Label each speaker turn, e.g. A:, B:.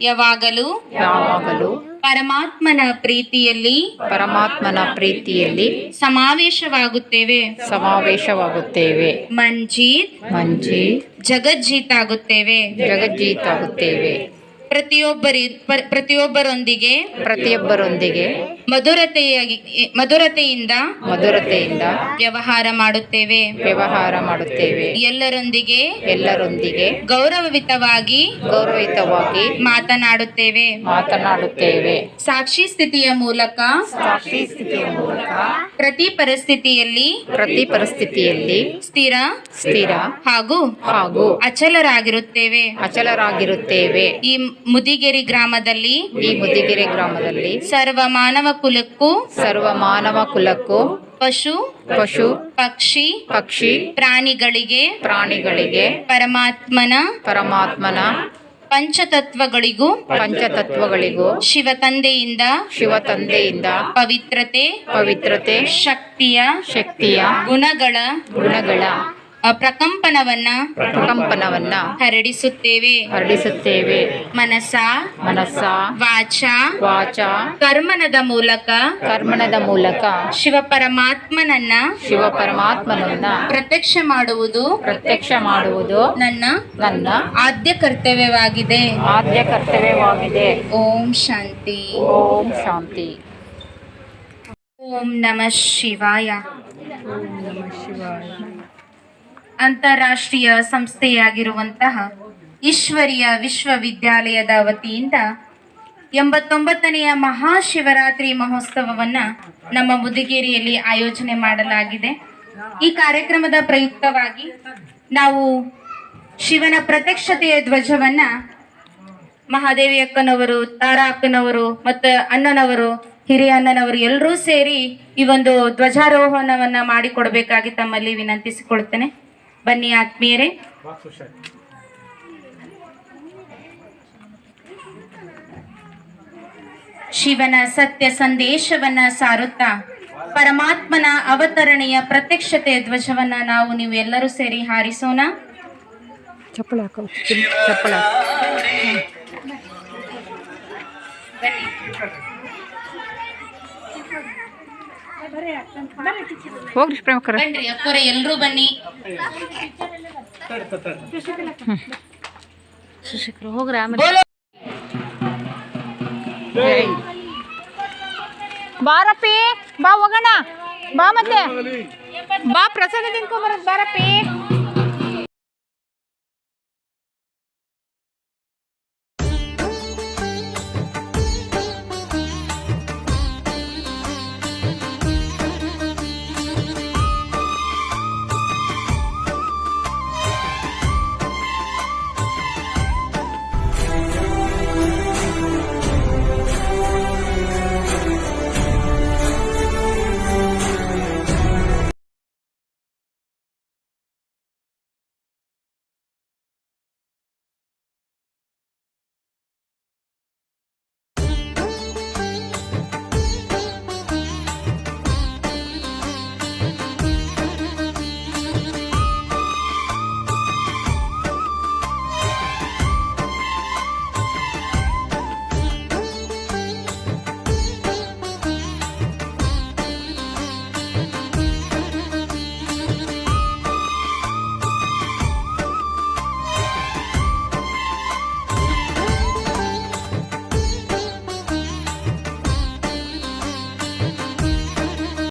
A: ಯಾವಾಗಲೂ
B: ಯಾವಾಗಲೂ
A: ಪರಮಾತ್ಮನ ಪ್ರೀತಿಯಲ್ಲಿ
B: ಪರಮಾತ್ಮನ ಪ್ರೀತಿಯಲ್ಲಿ
A: ಸಮಾವೇಶವಾಗುತ್ತೇವೆ.
B: ಸಮಾವೇಶವಾಗುತ್ತೇವೆ.
A: ಮಂಜೀತ್
B: ಮಂಜಿ
A: ಜಗಜ್ಜೀತ್ ಆಗುತ್ತೇವೆ.
B: ಜಗಜ್ಜೀತಾಗುತ್ತೇವೆ
A: ಪ್ರತಿಯೊಬ್ಬರಿ ಪ್ರತಿಯೊಬ್ಬರೊಂದಿಗೆ
B: ಪ್ರತಿಯೊಬ್ಬರೊಂದಿಗೆ
A: ಮಧುರತೆಯಾಗಿ ಮಧುರತೆಯಿಂದ
B: ಮಧುರತೆಯಿಂದ
A: ವ್ಯವಹಾರ ಮಾಡುತ್ತೇವೆ.
B: ವ್ಯವಹಾರ ಮಾಡುತ್ತೇವೆ.
A: ಎಲ್ಲರೊಂದಿಗೆ
B: ಎಲ್ಲರೊಂದಿಗೆ
A: ಗೌರವಯುತವಾಗಿ
B: ಗೌರವಯುತವಾಗಿ
A: ಮಾತನಾಡುತ್ತೇವೆ.
B: ಮಾತನಾಡುತ್ತೇವೆ.
A: ಸಾಕ್ಷಿ ಸ್ಥಿತಿಯ ಮೂಲಕ
B: ಸಾಕ್ಷಿ ಸ್ಥಿತಿಯ ಮೂಲಕ
A: ಪ್ರತಿ ಪರಿಸ್ಥಿತಿಯಲ್ಲಿ
B: ಪ್ರತಿ ಪರಿಸ್ಥಿತಿಯಲ್ಲಿ
A: ಸ್ಥಿರ
B: ಸ್ಥಿರ
A: ಹಾಗೂ
B: ಹಾಗೂ
A: ಅಚಲರಾಗಿರುತ್ತೇವೆ.
B: ಅಚಲರಾಗಿರುತ್ತೇವೆ.
A: ಈ ಮುದಿಗೆರಿ ಗ್ರಾಮದಲ್ಲಿ
B: ಈ ಮುದಿಗೆರೆ ಗ್ರಾಮದಲ್ಲಿ
A: ಸರ್ವ ಮಾನವ ಕುಲಕ್ಕೂ
B: ಸರ್ವ ಮಾನವ ಕುಲಕ್ಕೂ
A: ಪಶು
B: ಪಶು
A: ಪಕ್ಷಿ
B: ಪಕ್ಷಿ
A: ಪ್ರಾಣಿಗಳಿಗೆ
B: ಪ್ರಾಣಿಗಳಿಗೆ
A: ಪರಮಾತ್ಮನ
B: ಪರಮಾತ್ಮನ
A: ಪಂಚತತ್ವಗಳಿಗೂ
B: ಪಂಚತತ್ವಗಳಿಗೂ
A: ಶಿವ ತಂದೆಯಿಂದ
B: ಶಿವ ತಂದೆಯಿಂದ
A: ಪವಿತ್ರತೆ
B: ಪವಿತ್ರತೆ
A: ಶಕ್ತಿಯ
B: ಶಕ್ತಿಯ
A: ಗುಣಗಳ
B: ಗುಣಗಳ
A: ಪ್ರಕಂಪನವನ್ನ
B: ಪ್ರಕಂಪನವನ್ನ
A: ಹರಡಿಸುತ್ತೇವೆ.
B: ಹರಡಿಸುತ್ತೇವೆ.
A: ಮನಸ
B: ಮನಸ್ಸ
A: ವಾಚ
B: ವಾಚ
A: ಕರ್ಮನದ ಮೂಲಕ
B: ಕರ್ಮಣದ ಮೂಲಕ
A: ಶಿವ ಪರಮಾತ್ಮನನ್ನ
B: ಶಿವ ಪರಮಾತ್ಮನನ್ನ
A: ಪ್ರತ್ಯಕ್ಷ ಮಾಡುವುದು
B: ಪ್ರತ್ಯಕ್ಷ ಮಾಡುವುದು
A: ನನ್ನ
B: ನನ್ನ
A: ಆದ್ಯ ಕರ್ತವ್ಯವಾಗಿದೆ.
B: ಆದ್ಯ ಕರ್ತವ್ಯವಾಗಿದೆ.
A: ಓಂ ಶಾಂತಿ.
B: ಓಂ ಶಾಂತಿ.
A: ಓಂ ನಮಃ ಶಿವಾಯ. ಅಂತಾರಾಷ್ಟ್ರೀಯ ಸಂಸ್ಥೆಯಾಗಿರುವಂತಹ ಈಶ್ವರಿಯ ವಿಶ್ವವಿದ್ಯಾಲಯದ ವತಿಯಿಂದ ಎಂಬತ್ತೊಂಬತ್ತನೆಯ ಮಹಾಶಿವರಾತ್ರಿ ಮಹೋತ್ಸವವನ್ನು ನಮ್ಮ ಮುದುಗೇರಿಯಲ್ಲಿ ಆಯೋಜನೆ ಮಾಡಲಾಗಿದೆ. ಈ ಕಾರ್ಯಕ್ರಮದ ಪ್ರಯುಕ್ತವಾಗಿ ನಾವು ಶಿವನ ಪ್ರತ್ಯಕ್ಷತೆಯ ಧ್ವಜವನ್ನು ಮಹಾದೇವಿ ಅಕ್ಕನವರು, ತಾರಾ ಅಕ್ಕನವರು ಮತ್ತು ಅಣ್ಣನವರು, ಹಿರಿಯ ಅಣ್ಣನವರು ಎಲ್ಲರೂ ಸೇರಿ ಈ ಒಂದು ಧ್ವಜಾರೋಹಣವನ್ನು ಮಾಡಿಕೊಡಬೇಕಾಗಿ ತಮ್ಮಲ್ಲಿ ವಿನಂತಿಸಿಕೊಳ್ತೇನೆ. ಬನ್ನಿ ಆತ್ಮೀಯರೇ. ಶಿವನ ಸತ್ಯ ಸಂದೇಶವನ್ನ ಸಾರುತ್ತಾ ಪರಮಾತ್ಮನ ಅವತರಣೆಯ ಪ್ರತ್ಯಕ್ಷತೆ ಧ್ವಜವನ್ನ ನಾವು ನೀವು ಎಲ್ಲರೂ ಸೇರಿ ಹಾರಿಸೋಣ.
B: ಚಪ್ಪಳ ಚಪ್ಪಳ ಹೋಗ್ರಿ ಪ್ರೇಮಕರ
A: ಬನ್ರಿ ಅಕ್ಕರೆ ಎಲ್ಲರೂ ಬನ್ನಿ.
B: ಶಿಕ್ಷಕರು ಹೋಗ್ರಿ ಆಮೇಲೆ. ಬಾರಪ್ಪಿ ಬಾ ಹೋಗೋಣ. ಬಾ ಮತ್ತೆ. ಬಾ ಪ್ರಸಾದ ತಿನ್ಕೊಂಬರತ್ ಬಾರಪ್ಪಿ.